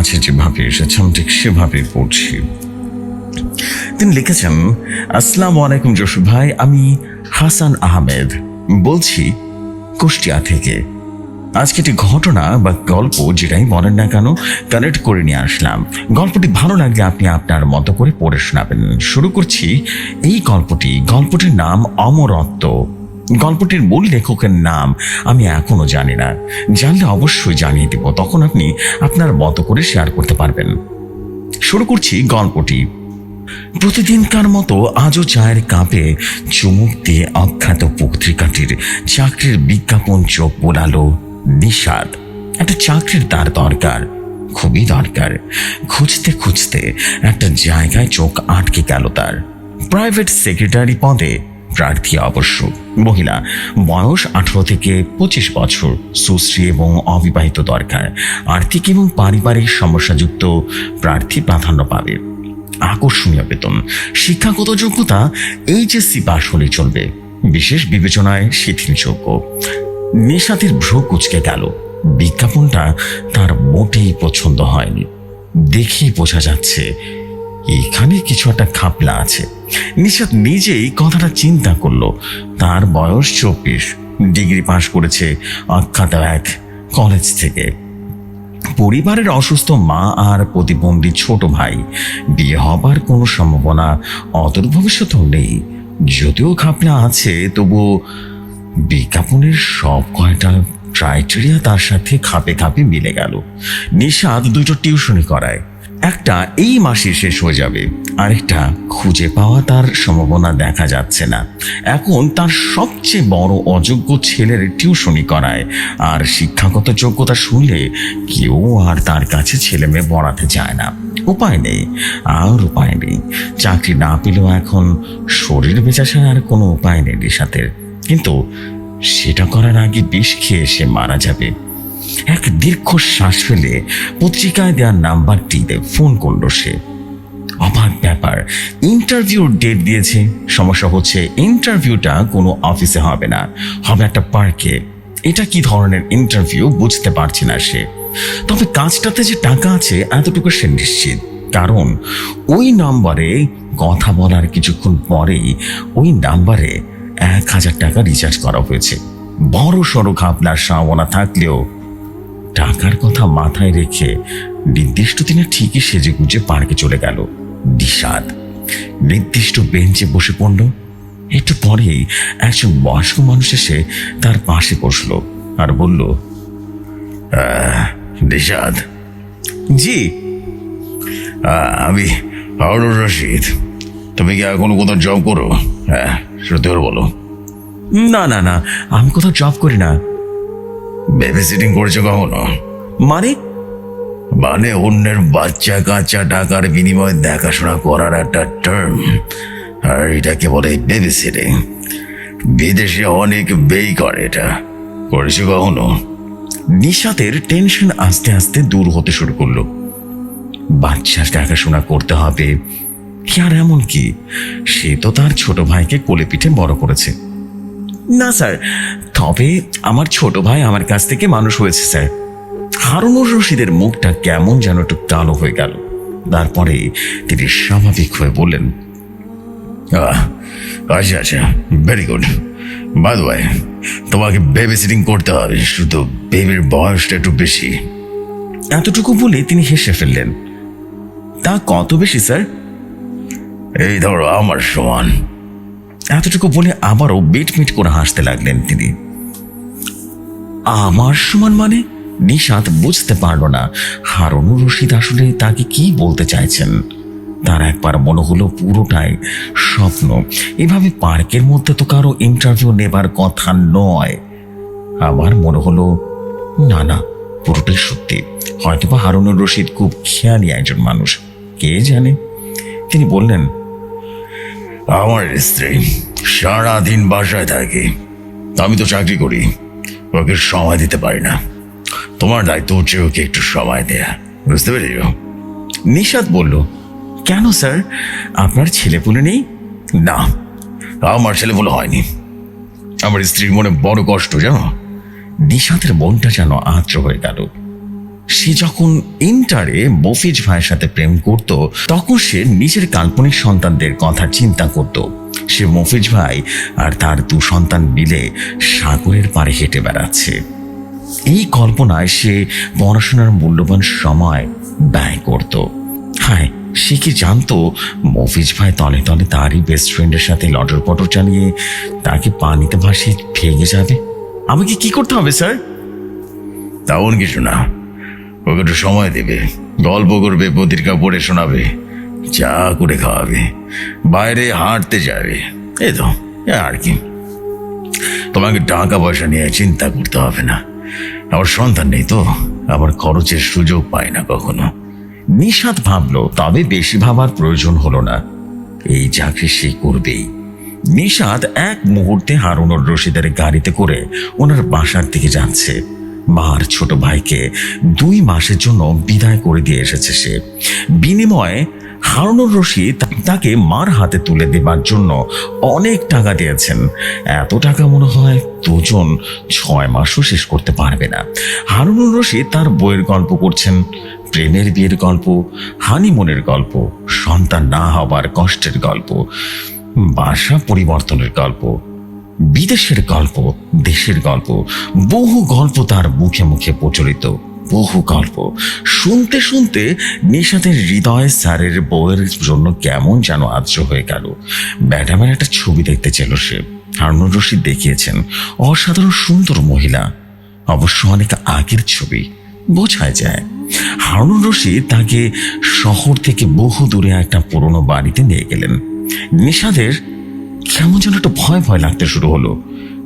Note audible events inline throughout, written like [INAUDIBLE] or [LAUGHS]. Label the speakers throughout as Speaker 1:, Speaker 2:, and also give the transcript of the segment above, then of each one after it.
Speaker 1: কাছে যেভাবে এসেছেন, ঠিক সেভাবে পড়ছি। তিনি লিখেছেন, আসসালামু আলাইকুম জসু ভাই, আমি হাসান আহমেদ। বলছি, কুষ্টিয়া থেকে। আজকে একটি ঘটনা বা গল্প যেটাই বলেন না কেন কানেক্ট করে নিয়ে আসলাম। গল্পটি ভালো লাগলে আপনি আপনার মতো করে পড়ে শোনাবেন। শুরু করছি এই গল্পটি। গল্পটির নাম অমরত্ব। গল্পটির মূল লেখকের নাম আমি এখনও জানি না। জানলে অবশ্যই জানিয়ে দেব, তখন আপনি আপনার মতো করে শেয়ার করতে পারবেন। শুরু করছি গল্পটি। প্রতিদিনকার মতো আজও চায়ের কাপে চুমুক দিয়ে অখ্যাত পত্রিকাটির চাকরির বিজ্ঞাপন চোখ বোলালো নিষাদ। একটা চাকরির তার দরকার, খুবই দরকার। খুঁজতে খুঁজতে একটা জায়গায় চোখ আটকে গেল তার। প্রাইভেট সেক্রেটারি পদে প্রার্থী অবশ্য। মহিলা, বয়স আঠারো থেকে পঁচিশ বছর, সুশ্রী এবং অবিবাহিত দরকার। আর্থিক এবং পারিবারিক সমস্যাযুক্ত প্রার্থী প্রাধান্য পাবে। আকর্ষণীয় বেতন। শিক্ষাগত যোগ্যতা এইচএসসি পাশ হলে চলবে। বিশেষ বিবেচনায় শিথিলযোগ্য নিশাতের ভ্রু কুচকে গেল। বিজ্ঞাপনটা তার মোটেই পছন্দ হয়নি। দেখেই বোঝা যাচ্ছে এখানে কিছু একটা খাপলা আছে। নিশাদ নিজেই কথাটা চিন্তা করল। তার বয়স চব্বিশ। ডিগ্রি পাশ করেছে অখ্যাত এক কলেজ থেকে। পরিবারের অসুস্থ মা আর প্রতিবন্ধী ছোট ভাই। বিয়ে হবার কোনো সম্ভাবনা অদূর ভবিষ্যতেও নেই। যদিও খাপলা আছে, তবুও বিজ্ঞাপনের সব কয়টা ক্রাইটেরিয়া তার সাথে খাপে খাপে মিলে গেল। নিশাদ দুটো টিউশনি করায়। একটা এই মাসে শেষ হয়ে যাবে। আরেকটা খুঁজে পাওয়া তার সম্ভাবনা দেখা যাচ্ছে না। এখন তার সবচেয়ে বড় অযোগ্য ছেলের টিউশনি করায়। আর শিক্ষাগত যোগ্যতা শুনলে কেউ আর তার কাছে ছেলে মেয়ে পড়াতে চায় না। উপায় নেই, আর উপায় নেই। চাকরি না পেলেও এখন শরীর বেঁচে ছাড়া আর কোনো উপায় নেই রিসাতের কিন্তু সেটা করার আগে বিষ খেয়ে সে মারা যাবে। এক দীর্ঘ শ্বাস ফেলে পত্রিকায় দেওয়ার নাম্বারটিতে ফোন করল সে। অবাক ব্যাপার ইন্টারভিউর ডেট দিয়েছে। সমস্যা হচ্ছে ইন্টারভিউটা কোনো অফিসে হবে না, হবে একটা পার্কে এটা কি ধরনের ইন্টারভিউ বুঝতে পারছে না সে। তবে কাজটাতে যে টাকা আছে, এতটুকু সে নিশ্চিত। কারণ ওই নাম্বারে কথা বলার কিছুক্ষণ পরেই ওই নাম্বারে এক হাজার টাকা রিচার্জ করা হয়েছে। বড় সড়ো খাপলার সম্ভাবনা থাকলেও টাকার কথা মাথায় রেখে নির্দিষ্ট দিনে ঠিকই সেজে গুজে পার্কে চলে গেল দিশাদ নির্দিষ্ট বেঞ্চে বসে পড়ল। একটু পরেই একজন বয়স্ক মানুষ এসে তার পাশে বসল আর বলল দিশাদ জি। আমি হারুন রশিদ। তুমি কি এখনও কোথাও জব করো? হ্যাঁ সত্যি বলো। না না না, আমি কোথাও জব করি না। বেবি সিটিং করেছ কখনো? মানে? মানে অন্যের বাচ্চা কাচ্চা টাকার বিনিময়ে দেখাশোনা করার একটা টার্ম আর এটাকে বলে বেবি সিটিং বিদেশে অনেক ব্যয় করে এটা। করেছ কখনো? নিশাতের টেনশন আস্তে আস্তে দূর হতে শুরু করল। বাচ্চার দেখাশোনা করতে হবে। কি আর এমন কি? সে তো তার ছোট ভাইকে কোলে পিঠে বড় করেছে। না, স্যার। তবে আমার ছোট ভাই আমার কাছ থেকে মানুষ হয়েছে, স্যার। হারুনুর রশিদের মুখটা কেমন যেন একটু কালো হয়ে গেল। তারপরে তিনি স্বাভাবিক হয়ে বললেন আচ্ছা আচ্ছা ভেরি গুড দ্য ওয়ে তোমাকে বেবি সিটিং করতে হবে, শুধু বেবির বয়সটা একটু বেশি। এতটুকু বলে তিনি হেসে ফেললেন। তা কত বেশি, স্যার? এই ধরো, আমার সমান। এতটুকু বলে আবারও মিট করে হাসতে লাগলেন তিনি। আমার সমান মানে নিশাত বুঝতে পারল না। হারুনুর রশিদ আসলে তাকে কি বলতে চাইছেন? তার একবার মনে হলো পুরোটাই স্বপ্ন। এভাবে পার্কের মধ্যে তো কারও ইন্টারভিউ নেবার কথা নয়। আমার মনে হলো, না না, পুরোটাই সত্যি। হয়তোবা হারুনুর রশিদ খুব খেয়ালি একজন মানুষ। কে জানে? তিনি বললেন আমার স্ত্রী সারাদিন বাসায় থাকে। আমি তো চাকরি করি। ওকে সময় দিতে পারি না। তোমার দায়িত্ব হচ্ছে ওকে একটু সময় দেয়া। বুঝতে পেরেছ? নিষাদ বলল, কেন স্যার? আপনার ছেলেপুলে নেই? না, আমার ছেলেপুলে হয়নি। আমার স্ত্রীর মনে বড় কষ্ট, জানো? নিষাদের মনটা যেন আদ্র হয়ে গেল। সে যখন ইন্টারে মফিজ ভাইয়ের সাথে প্রেম করত, তখন সে নিজের কাল্পনিক সন্তানদের কথা চিন্তা করত। সে মফিজ ভাই আর তার দু সন্তান মিলে সাগরের পাড়ে হেঁটে বেড়াচ্ছে। এই কল্পনায় সে পড়াশোনার মূল্যবান সময় ব্যয় করত। হায়, সে কি জানতো? মফিজ ভাই তলে তলে তারই বেস্ট ফ্রেন্ডের সাথে লটর পটর চালিয়ে তাকে পানিতে ভাসিয়ে ভেঙে যাবে। আমাকে কি করতে হবে স্যার তেমন কিছু না। ওকে একটু সময় দেবে। গল্প করবে, পত্রিকা পড়ে শোনাবে, চা করে খাওয়াবে, বাইরে হাঁটতে যাবে। এই তো আর কি। তোমাকে টাকা পয়সা নিয়ে চিন্তা করতে হবে না। আমার সন্তান নেই তো আবার খরচের সুযোগ পায় না কখনো। নিষাদ ভাবলো, তবে বেশি ভাবার প্রয়োজন হলো না। এই চাকরি সে করবেই। নিষাদ এক মুহূর্তে হারুনুর রশিদের গাড়িতে করে ওনার বাসার দিকে যাচ্ছে। মার ছোট ভাইকে দুই মাসের জন্য বিদায় করে দিয়ে এসেছে সে। বিনিময়ে হারুনুর রশিদ তাকে মার হাতে তুলে দেবার জন্য অনেক টাকা দিয়েছেন। এত টাকা মনে হয় দুজন ছয় মাসও শেষ করতে পারবে না। হারুনুর রশিদ তার বইয়ের গল্প করছেন প্রেমের বিয়ের গল্প, হানিমুনের গল্প, সন্তান না হবার কষ্টের গল্প, বাসা পরিবর্তনের গল্প বিদেশের গল্প, দেশের গল্প, বহু গল্প তার মুখে মুখে প্রচলিত, বহু গল্প। শুনতে শুনতে নিশাতের হৃদয় স্যারের বউয়ের জন্য কেমন যেন আদ্র হয়ে গেল। ম্যাডামের একটা ছবি দেখতে চেল সে। হারুনুর রশিদ দেখিয়েছেন, অসাধারণ সুন্দর মহিলা। অবশ্য অনেক আগের ছবি বোঝায় যায়। হারুনুর রশিদ তাকে শহর থেকে বহু দূরে একটা পুরনো বাড়িতে নিয়ে গেলেন। নিশাদের কেমন যেন একটা ভয় ভয় লাগতে শুরু হলো।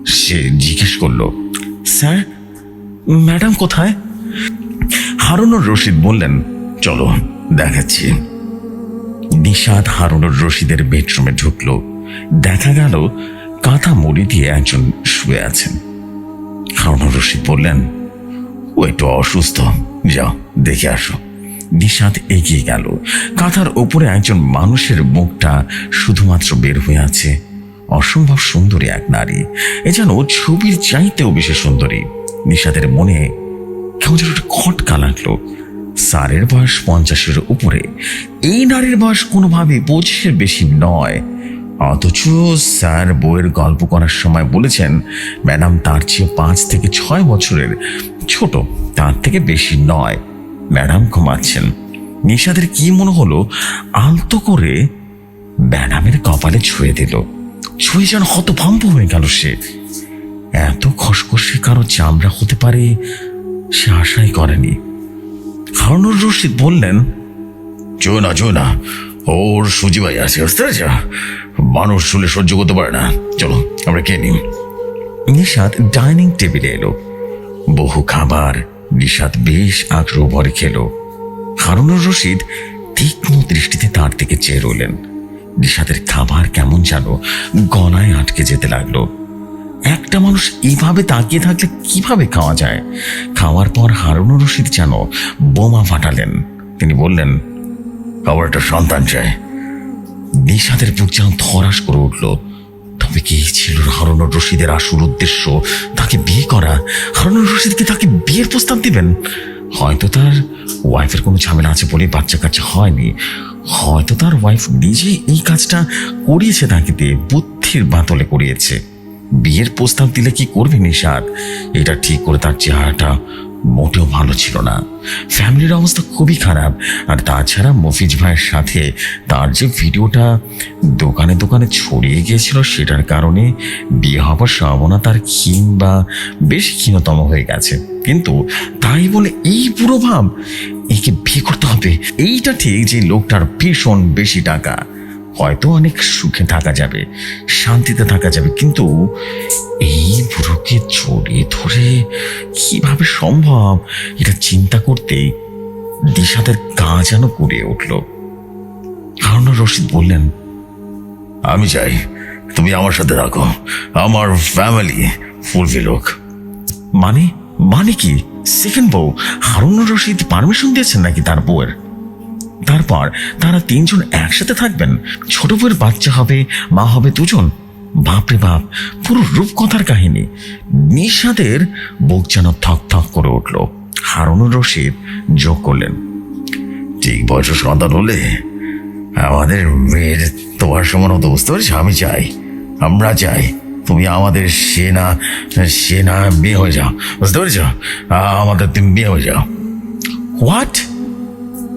Speaker 1: সে জিজ্ঞেস করল, স্যার, ম্যাডাম কোথায়? হারুনুর রশিদ বললেন, চলো, দেখাচ্ছি। নিষাদ হারুনুর রশিদের বেডরুমে ঢুকলো। দেখা গেল, কাঁথা মুড়ি দিয়ে একজন শুয়ে আছেন। হারুনুর রশিদ বললেন, ও একটু অসুস্থ, যাও, দেখে আসো। নিষাদ এগিয়ে গেল। কাঁথার ওপরে একজন মানুষের মুখটা শুধুমাত্র বের হয়ে আছে। অসম্ভব সুন্দরী এক নারী। এ যেন ছবির চাইতেও বেশি সুন্দরী। নিষাদের মনে কেমন যেন একটা খটকা লাগল। স্যারের বয়স পঞ্চাশের উপরে। এই নারীর বয়স কোনোভাবে পঁচিশের বেশি নয়। অথচ স্যার বইয়ের গল্প করার সময় বলেছেন, ম্যাডাম, তার চেয়ে পাঁচ থেকে ছয় বছরের ছোট, তার থেকে বেশি নয়। ম্যাডাম ঘুমাচ্ছেন। নিষাদের কি মনে হলো? আলতো করে ম্যাডামের কপালে ছুঁয়ে দিল। ছুঁয়ে যেন হতভম্ব হয়ে গেল সে। এত খসখসে কারও চামড়া হতে পারে সে আশাই করেনি। হারুনুর রশিদ বললেন চো না চো না, ওর সুজি ভাই আছে, বুঝতে পেরেছ? মানুষ শুলে সহ্য করতে পারে না। চলো, আমরা খেয়ে নিই। নিষাদ ডাইনিং টেবিলে এলো। বহু খাবার নিষাদ বেশ আগ্রহ ভরে খেলো। হারুনুর রশিদ তীক্ষ্ণ দৃষ্টিতে তার দিকে চেয়ে রইলেন। নিষাদের খাবার কেমন যেন গলায় আটকে যেতে লাগল। একটা মানুষ এইভাবে তাকিয়ে থাকলে কীভাবে খাওয়া যায়? খাওয়ার পর হারুনুর রশিদ যেন বোমা ফাটালেন। তিনি বললেন আমার একটা সন্তান চাই। নিষাদের বুক যেন ধরাস করে উঠল। তবে কি ছিল হারুনুর রশিদের আসল উদ্দেশ্য? তাকে বিয়ে করা? হারুনুর রশিদকে তাকে বিয়ের প্রস্তাব দিবেন? হয়তো তার ওয়াইফের কোনো ঝামেলা আছে বলে বাচ্চা কাচ্চা হয়নি। হয়তো তার ওয়াইফ নিজে এই কাজটা করিয়েছে তাকে দিয়ে বুদ্ধির বাতলে করিয়েছে। বিয়ের প্রস্তাব দিলে কি করবে নিষাদ এটা ঠিক করে তার চেহারাটা মোটেও ভালো ছিল না। ফ্যামিলির অবস্থা খুবই খারাপ। আর তাছাড়া মফিজ ভাইয়ের সাথে তার যে ভিডিওটা দোকানে দোকানে ছড়িয়ে গিয়েছিল সেটার কারণে বিয়ে হবার সম্ভাবনা তার ক্ষীণ বা বেশ ক্ষীণতম হয়ে গেছে। কিন্তু তাই বলে এই পুরো ভাব একে বিয়ে করতে হবে। এইটা ঠিক যে লোকটার ভীষণ বেশি টাকা। হয়তো অনেক সুখে থাকা যাবে, শান্তিতে থাকা যাবে, কিন্তু এই বুড়োকে জড়িয়ে ধরে কীভাবে সম্ভব? এটা চিন্তা করতেই দিশাদের গা যেন করে উঠল। হারুন রশিদ বললেন, আমি চাই তুমি আমার সাথে রাখো আমার ফ্যামিলি ফুলফিল হোক। মানে মানে কি? সেকেন্ড বউ? হারুন রশিদ পারমিশন দিয়েছেন নাকি তার বউয়ের? তারপর তারা তিনজন একসাথে থাকবেন। ছোট বউয়ের বাচ্চা হবে, মা হবে দুজন। বাপরে বাপ, পুরো রূপকথার কাহিনী। নিঃস্বাদের বুক যেন থক থক করে উঠল। হারুনুর রশিদ যোগ করলেন, ঠিক বয়স সন্তান হলে। আমাদের মেয়ের তোমার সমান হতো বুঝতে আমি চাই। আমরা চাই তুমি আমাদের সেনা সেনা বিয়ে হয়ে যাও। বুঝতে পেরেছ? আমাদের তুমি বিয়ে হয়ে যাও। হোয়াট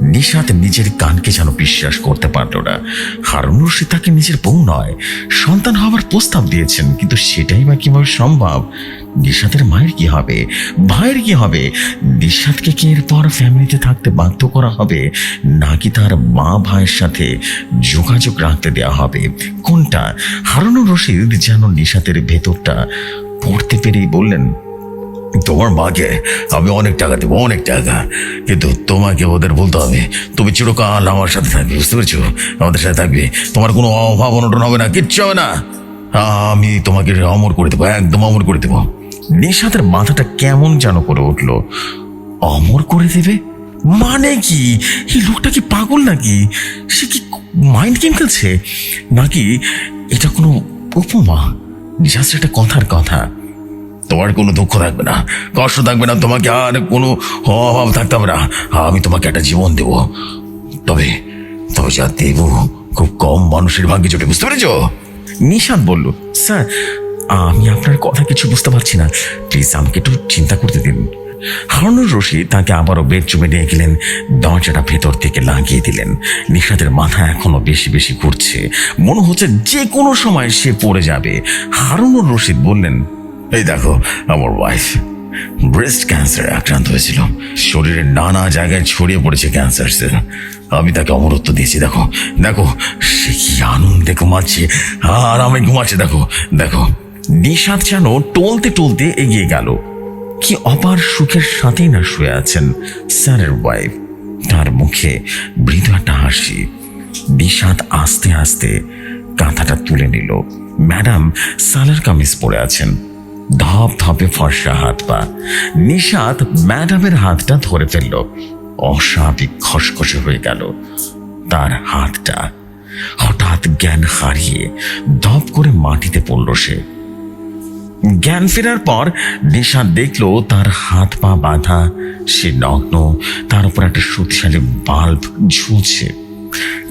Speaker 1: নিশাত নিজের কানকে যেন বিশ্বাস করতে পারল না। হারুন রশিদ তাকে নিজের বউ নয়, সন্তান হওয়ার প্রস্তাব দিয়েছেন, কিন্তু সেটাই বা কীভাবে সম্ভব? নিশাতের মায়ের কি হবে? ভাইয়ের কি হবে? নিশাতকে কি এরপর ফ্যামিলিতে থাকতে বাধ্য করা হবে? নাকি তার মা ভাইয়ের সাথে যোগাযোগ রাখতে দেওয়া হবে? কোনটা? হারুনুর রশিদ যেন নিশাতের ভেতরটা পড়তে পেরেই বললেন তোমার মাকে আমি অনেক টাকা দেবো, অনেক টাকা। কিন্তু তোমাকে ওদের বলতে হবে, তুমি চিরকাল আমার সাথে থাকবে, বুঝতে পেরেছ? আমাদের সাথে থাকবে। তোমার কোনো অভাব অনটন হবে না, কিচ্ছু হবে না। আমি তোমাকে অমর করে দেবো, একদম অমর করে দেবো। নিশাতের মাথাটা কেমন যেন করে উঠল। অমর করে দেবে? মানে কি? এই লোকটা কি পাগল নাকি? সে কি মাইন্ড গেম খেলছে? নাকি এটা কোনো উপমা? জাস্ট একটা কথার কথা। তোমার কোনো দুঃখ থাকবে না, কষ্ট থাকবে না, তোমাকে আর কোনো অভাব থাকতে হবে না। আমি তোমাকে একটা জীবন দেব। তবে তবে যা দেব, খুব কম মানুষের ভাগ্যে জোটে, বুঝতে পেরেছ? নিশান বলল, স্যার, আমি আপনার কথা কিছু বুঝতে পারছি না। প্লিজ আমাকে একটু চিন্তা করতে দিন। হারুনুর রশিদ তাকে আবারও বেডরুমে নিয়ে গেলেন, দরজাটা ভেতর থেকে লাগিয়ে দিলেন। নিশাদের মাথা এখনও বেশি বেশি ঘুরছে। মনে হচ্ছে যে কোনো সময় সে পড়ে যাবে। হারুনুর রশিদ বললেন এই দেখো, আমার ওয়াইফ ব্রেস্ট ক্যান্সারে আক্রান্ত হয়েছিল। শরীরের নানা জায়গায় ছড়িয়ে পড়েছে ক্যান্সার সেল আমি তাকে অমরত্ব দিয়েছি, দেখো দেখো, সে কি আনন্দে ঘুমাচ্ছে। আর আমি ঘুমাচ্ছে, দেখো দেখো নিষাদ যেন টলতে টলতে এগিয়ে গেল। কি অপার সুখের সাথেই না শুয়ে আছেন স্যারের ওয়াইফ তার মুখে মৃদু একটা হাসি। নিষাদ আস্তে আস্তে কাঁথাটা তুলে নিল। ম্যাডাম সালার কামিজ পরে আছেন। ধপ ধপে ফর্সা হাত পা। নিষাদ ম্যাডামের হাতটা ধরে ফেলল। অস্বাভাবিক খসখসে হয়ে গেল তার হাতটা। হঠাৎ জ্ঞান হারিয়ে ধপ করে মাটিতে পড়ল সে। জ্ঞান ফেরার পর নিশাদ দেখল তার হাত পা বাঁধা, সে নগ্ন, তার উপর একটা শক্তিশালী বাল্ব ঝুলছে।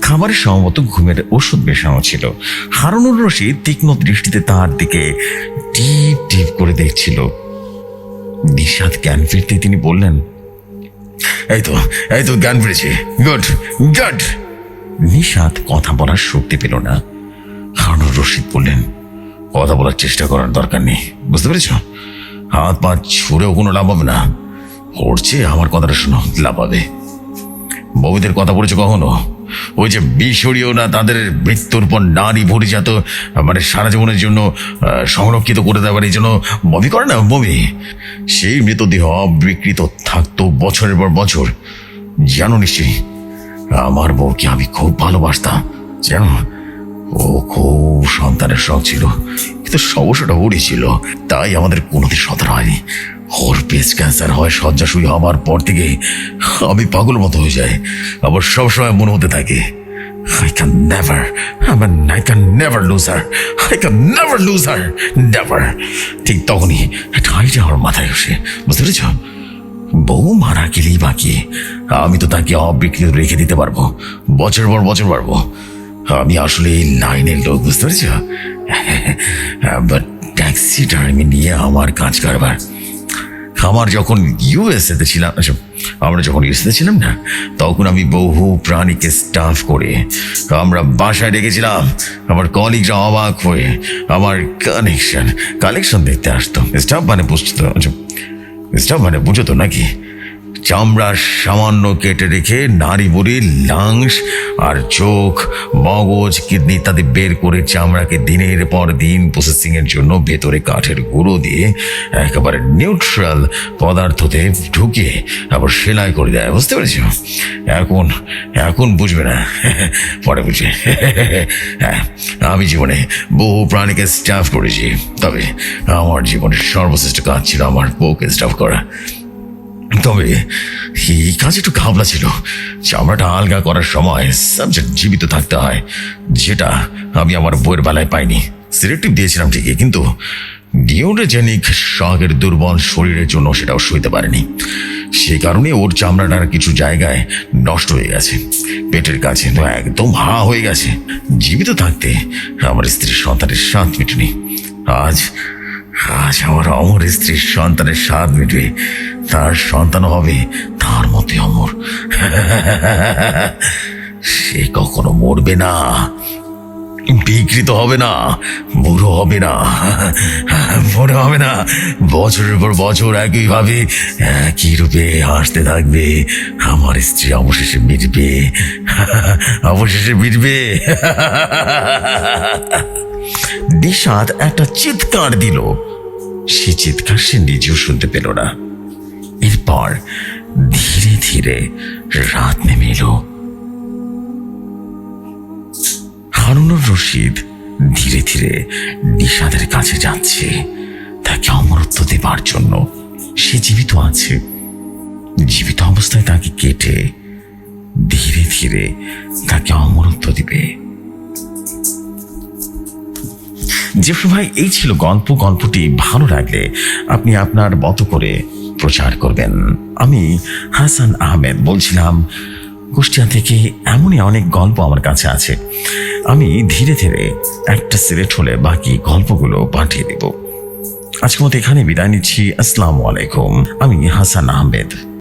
Speaker 1: খাবারের সম্ভবত ঘুমের ওষুধ মেশানো ছিল। হারুনুর রশিদ তীক্ষ্ণ দৃষ্টিতে তার দিকে টিপ টিপ করে দেখছিল। নিশাদ জ্ঞান ফিরতে তিনি বললেন, এই তো এই তো জ্ঞান ফিরেছে। Good good! নিশাদ কথা বলার শক্তি পেল না। হারুনুর রশিদ বললেন, কথা বলার চেষ্টা করার দরকার নেই। বুঝতে পেরেছ? হাত পা ছুঁড়েও কোনো লাভ হবে না। পড়ছে আমার কথাটা শোনো, লাভ হবে। বউদের কথা বলেছ কখনো? ওই যে বিশরীয় না তাদের মৃত্যুর পর নারী পরিজাত মানে সারা জীবনের জন্য সংরক্ষিত করে দেওয়ার এই জন্য বমি করে না বমি সেই মৃতদেহ বিকৃত থাকতো বছরের পর বছর। জানো নিশ্চয়ই আমার বউকে আমি খুব ভালোবাসতাম। জানো ও খুব সন্তানের শখ ছিল, কিন্তু সমস্যাটা ওরই ছিল, তাই আমাদের কোনোদিন সতর হয়নি। ওর পেস ক্যান্সার হয় শয্যাশুয়ী হবার পর থেকে আমি পাগল মতো হয়ে যায় আবার সবসময় মনে হতে থাকে I can never, I mean, I can never lose her. I can never lose her. Never. ঠিক তখনই একটা আইডিয়া আমার মাথায় আসে বুঝতে পেরেছ বউ মারা গেলেই বাকি আমি তো তাকে অবিকৃত রেখে দিতে পারব বছর পর বছর পারব আমি আসলে এই লাইনের লোক বুঝতে পেরেছ বাট ট্যাক্সি টার্মি নিয়ে আমার কাজ কারবার আমার যখন ইউএসএতে ছিলাম আচ্ছা, আমরা যখন ইউএসএতে ছিলাম না তখন আমি বহু প্রাণীকে স্টাফ করে আমরা বাসায় ডেকেছিলাম আমার কলিগরা অবাক হয়ে আমার কানেকশন কালেকশন দেখতে আসতো। স্টাফ মানে বুঝতো আচ্ছা, স্টাফ মানে বুঝতো নাকি? চামড়া সামান্য কেটে রেখে নারী বুড়ির লাংস আর চোখ, মগজ, কিডনি ইত্যাদি বের করে চামড়াকে দিনের পর দিন প্রসেসিং এর জন্য ভেতরে কাঠের গুঁড়ো দিয়ে একেবারে নিউট্রাল পদার্থতে ঢুকিয়ে আবার সেলাই করে দেয়। বুঝতে পেরেছ? এখন এখন বুঝবে না। [LAUGHS] পরে বুঝে [LAUGHS] হ্যাঁ আমি জীবনে বহু প্রাণীকে স্টাফ করেছি। তবে আমার জীবনের সর্বশ্রেষ্ঠ কাজ ছিল আমার বউকে স্টাফ করা। তবে এই কাজ একটু ঘাবলা ছিল। চামড়াটা আলগা করার সময় সাবজেক্ট জীবিত থাকতে হয়, যেটা আমি আমার বইয়ের বেলায় পাইনি। সিলেক্টিভ দিয়েছিলাম ঠিকই, কিন্তু ডিওডোজেনিক শখের দুর্বল শরীরের জন্য সেটাও সইতে পারেনি। সে কারণে ওর চামড়াটার কিছু জায়গায় নষ্ট হয়ে গেছে। পেটের কাছে তো একদম হা হয়ে গেছে। জীবিত থাকতে আমার স্ত্রীর সন্তানের স্বাদ মেটেনি। আজ আজ আমার অমর স্ত্রীর সন্তানের স্বাদ মিটবে তার সন্তান হবে তার মতে অমর। সে কখনো মরবে না, বিকৃত হবে না, বুড়ো হবে না মনে হবে না। বছরের পর বছর একইভাবে, একই রূপে হাসতে থাকবে, আমার স্ত্রী অবশেষে মিটবে অবশেষে মিটবে। নিষাদ একটা চিৎকার দিল। সে চিৎকার সে নিজেও শুনতে পেল না। এরপর ধীরে ধীরে রাত নেমে এলো। হারুনুর রশিদ ধীরে ধীরে নিষাদের কাছে যাচ্ছে। তাকে অমরত্ব দেবার জন্য সে জীবিত আছে। জীবিত অবস্থায় তাকে কেটে ধীরে ধীরে তাকে অমরত্ব দিবে। জেফর ভাই, এই ছিল গল্প। গল্পটি ভালো লাগলে আপনি আপনার মতো করে প্রচার করবেন। আমি হাসান আহমেদ বলছিলাম, কুষ্টিয়া থেকে এমনই অনেক গল্প আমার কাছে আছে। আমি ধীরে ধীরে একটা সিলেক্ট হলে বাকি গল্পগুলো পাঠিয়ে দেব। আজকের মতো এখানে বিদায় নিচ্ছি। আসসালামু আলাইকুম। আমি হাসান আহমেদ।